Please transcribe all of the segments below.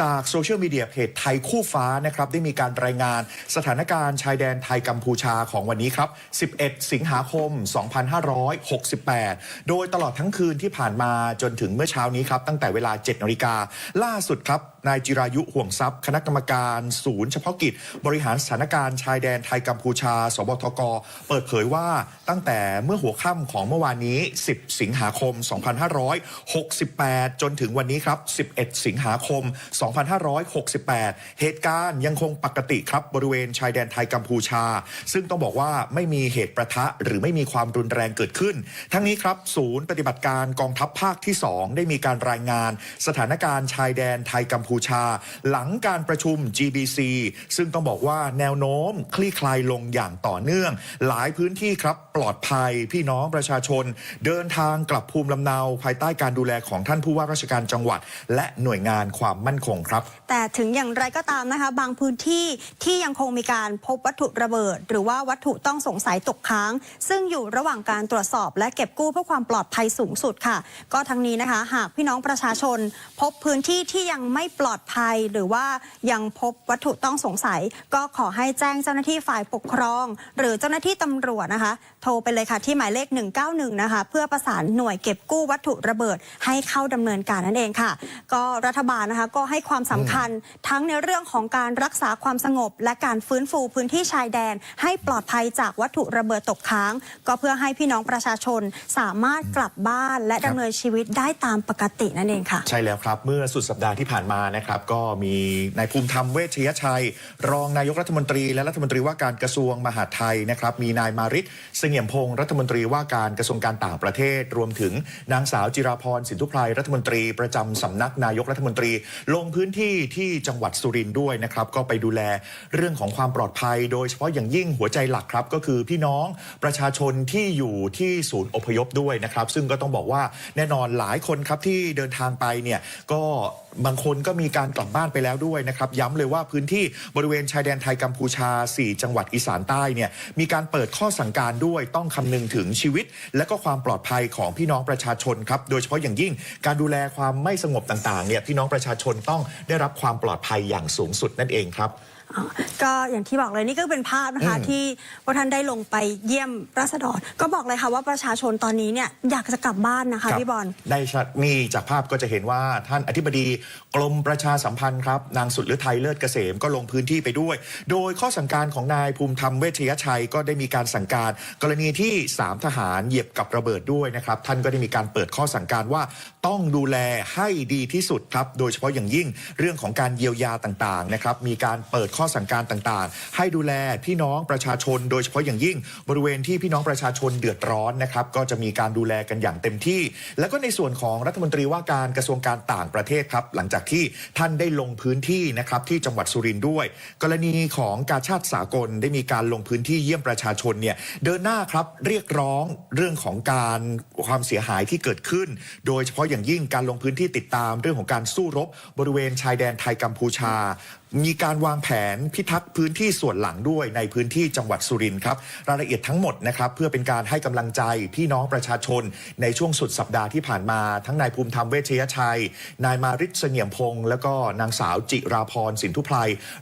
จากโซเชียลมีเดียเพจไทยคู่ฟ้านะครับได้มีการรายงานสถานการณ์ชายแดนไทยกัมพูชาของวันนี้ครับ 11 สิงหาคม 2568 โดยตลอดทั้งคืนที่ผ่านมาจนถึงเมื่อเช้านี้ครับ ตั้งแต่เวลา 7นาฬิกาล่าสุดครับนายจิรายุห่วงทรัพย์ คณะกรรมการศูนย์เฉพาะกิจ บริหารสถานการณ์ชายแดนไทยกัมพูชา สบทก เปิดเผยว่าตั้งแต่เมื่อหัวค่ำของเมื่อวานนี้ 10 สิงหาคม 2568 จนถึงวันนี้ครับ 11 สิงหาคม2568 เหตุการณ์ยังคงปกติครับบริเวณชายแดนไทยกัมพูชา ซึ่งต้องบอกว่าไม่มีเหตุประทะหรือไม่มีความรุนแรงเกิดขึ้น ทั้งนี้ครับ ศูนย์ปฏิบัติการกองทัพภาคที่ 2 ได้มีการรายงาน สถานการณ์ชายแดนไทยกัมพูชา หลังการประชุม GBC ซึ่งต้องบอกว่าแนวโน้มคลี่คลายลงอย่างต่อเนื่อง หลายพื้นที่ครับปลอดภัยพี่น้องประชาชน เดินทางกลับภูมิลำเนา ภายใต้การดูแลของท่านผู้ว่าราชการจังหวัด และหน่วยงานความมั่นคงครับ แต่ถึงอย่างไรก็ตามนะคะ บางพื้นที่ที่ยังคงมีการพบวัตถุระเบิด หรือว่าวัตถุต้องสงสัยตกค้าง ซึ่งอยู่ระหว่างการตรวจสอบ และเก็บกู้เพื่อความปลอดภัยสูงสุดค่ะ ก็ทั้งนี้นะคะ หากพี่น้องประชาชน พบพื้นที่ที่ยังไม่ปลอดภัย หรือว่ายังพบวัตถุต้องสงสัย ก็ขอให้แจ้งเจ้าหน้าที่ฝ่ายปกครอง หรือเจ้าหน้าที่ตำรวจนะคะ โทรไปเลยค่ะที่หมายเลข 191 นะคะ เพื่อประสานหน่วยเก็บกู้วัตถุระเบิด ให้เข้าดำเนินการนั่นเองค่ะ ก็รัฐบาลนะคะก็ให้ความสำคัญ ทั้งในเรื่องของการรักษาความสงบ และการฟื้นฟูพื้นที่ชายแดน ให้ปลอดภัยจากวัตถุระเบิดตกค้าง ก็เพื่อให้พี่น้องประชาชนสามารถกลับบ้านและครับดำเนินชีวิตได้ตามปกตินั่นเองค่ะ ใช่แล้วครับ เมื่อสุดสัปดาห์ที่ผ่านมานะครับก็มีนายภูมิธรรมเวชยชัย รองนายกรัฐมนตรีและรัฐมนตรีว่าการกระทรวงมหาดไทยนะครับมีนายมาริศเสงี่ยมพงศ์รัฐมนตรีว่าการกระทรวงการต่างประเทศ รวมถึงนางสาวจิราพรสินทุไพรรัฐมนตรีประจำสำนักนายกรัฐมนตรีลงพื้นที่ที่จังหวัดสุรินทร์ด้วยนะครับ ก็ไปดูแลเรื่องของความปลอดภัย โดยเฉพาะอย่างยิ่งหัวใจหลักครับ ก็คือพี่น้องประชาชนที่อยู่ที่ศูนย์อพยพด้วยนะครับ ซึ่งก็ต้องบอกว่าแน่นอนหลายคนครับที่เดินทางไปเนี่ยก็บางคนก็มีการกลับบ้านไปแล้วด้วยนะครับ ย้ำเลยว่าพื้นที่บริเวณชายแดนไทยกัมพูชา 4 จังหวัดอีสานใต้เนี่ยมีการเปิดข้อสั่งการด้วยต้องคำนึงถึงชีวิต และก็ความปลอดภัยของพี่น้องประชาชนครับโดยเฉพาะอย่างยิ่ง การดูแลความไม่สงบต่างๆเนี่ยพี่น้องประชาชนต้องได้รับความปลอดภัยอย่างสูงสุดนั่นเองครับ ก็อย่างที่บอกเลยนี่ก็เป็นภาพนะคะอืมที่พระท่านได้ลงไปเยี่ยมราษฎรก็บอกเลยค่ะว่าประชาชนตอนนี้เนี่ยอยากจะกลับบ้านนะคะครับพี่บอลได้ชัดนี่จากภาพก็จะเห็นว่าท่านอธิบดีกรมประชาสัมพันธ์ครับนางสุดฤทัยเลิศเกษมก็ลงพื้นที่ไปด้วย โดยข้อสั่งการของนายภูมิธรรมเวชยชัยก็ได้มีการสั่งการ กรณีที่ 3 ทหารเหยียบกับระเบิดด้วยนะครับท่านก็ได้มีการเปิดข้อสั่งการว่าต้องดูแลให้ดีที่สุดครับโดยเฉพาะอย่างยิ่งเรื่องของการเยียวยาต่างๆนะครับมีการเปิดข้อข้อสั่งการต่างๆ ให้ดูแลพี่น้องประชาชน โดยเฉพาะอย่างยิ่งบริเวณที่พี่น้องประชาชนเดือดร้อนนะครับก็จะมีการดูแลกันอย่างเต็มที่ แล้วก็ในส่วนของรัฐมนตรีว่าการกระทรวงการต่างประเทศครับหลังจากที่ท่านได้ลงพื้นที่นะครับที่จังหวัดสุรินทร์ด้วย กรณีของการชาติสากลได้มีการลงพื้นที่เยี่ยมประชาชนเนี่ยเดินหน้าครับเรียกร้องเรื่องของการความเสียหายที่เกิดขึ้น โดยเฉพาะอย่างยิ่งการลงพื้นที่ติดตามเรื่องของการสู้รบบริเวณชายแดนไทยกัมพูชา มีการวางแผนพิทักษ์พื้นที่ส่วนหลังด้วยในพื้นที่จังหวัดสุรินทร์ครับรายละเอียดทั้งหมดนะครับเพื่อเป็นการให้กำลังใจพี่น้องประชาชน ในช่วงสุดสัปดาห์ที่ผ่านมา ทั้งนายภูมิธรรมเวชยชัย นายมาริศเสงี่ยมพงศ์แล้วก็นางสาวจิราพรสินทุพไพร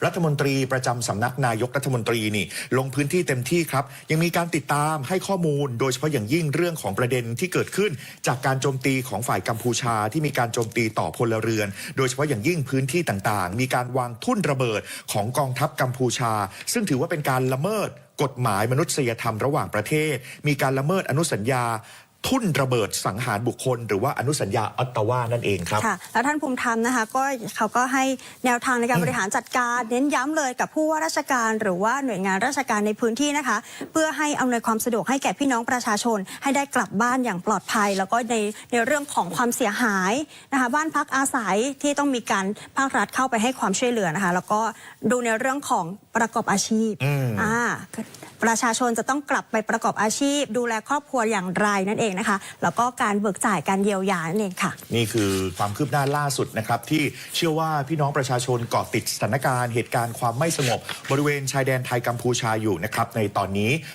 รัฐมนตรีประจำสำนักนายกรัฐมนตรีนี่ลงพื้นที่เต็มที่ครับยังมีการติดตามให้ข้อมูล โดยเฉพาะอย่างยิ่งเรื่องของประเด็นที่เกิดขึ้น จากการโจมตีของฝ่ายกัมพูชาที่มีการโจมตีต่อพลเรือน โดยเฉพาะอย่างยิ่งพื้นที่ต่างๆ มีการวางทุ่นระเบิดของกองทัพกัมพูชา ซึ่งถือว่าเป็นการละเมิดกฎหมายมนุษยธรรมระหว่างประเทศ มีการละเมิดอนุสัญญา ทุ่นระเบิดสังหารบุคคล หรือว่าอนุสัญญาออตตาวานั่นเองครับ ค่ะ แล้วท่านภูมิธรรมนะคะก็เขาก็ให้แนวทางในการบริหารจัดการ เน้นย้ำเลยกับผู้ว่าราชการ หรือว่าหน่วยงานราชการในพื้นที่นะคะ เพื่อให้อำนวยความสะดวกให้แก่พี่น้องประชาชน ให้ได้กลับบ้านอย่างปลอดภัย แล้วก็ในในเรื่องของความเสียหายนะคะบ้านพักอาศัยที่ต้องมีการภาครัฐเข้าไปให้ความช่วยเหลือนะคะแล้วก็ดูในเรื่องของประกอบอาชีพอืมอ่าประชาชนจะต้องกลับไปประกอบอาชีพ ดูแลครอบครัวอย่างไรนั่นเองนะคะ แล้วก็การเบิกจ่ายการเยียวยานั่นเองค่ะ นี่คือความคืบหน้าล่าสุดนะครับที่เชื่อว่าพี่น้องประชาชนเกาะติดสถานการณ์เหตุการณ์ความไม่สงบบริเวณชายแดนไทยกัมพูชาอยู่นะครับในตอนนี้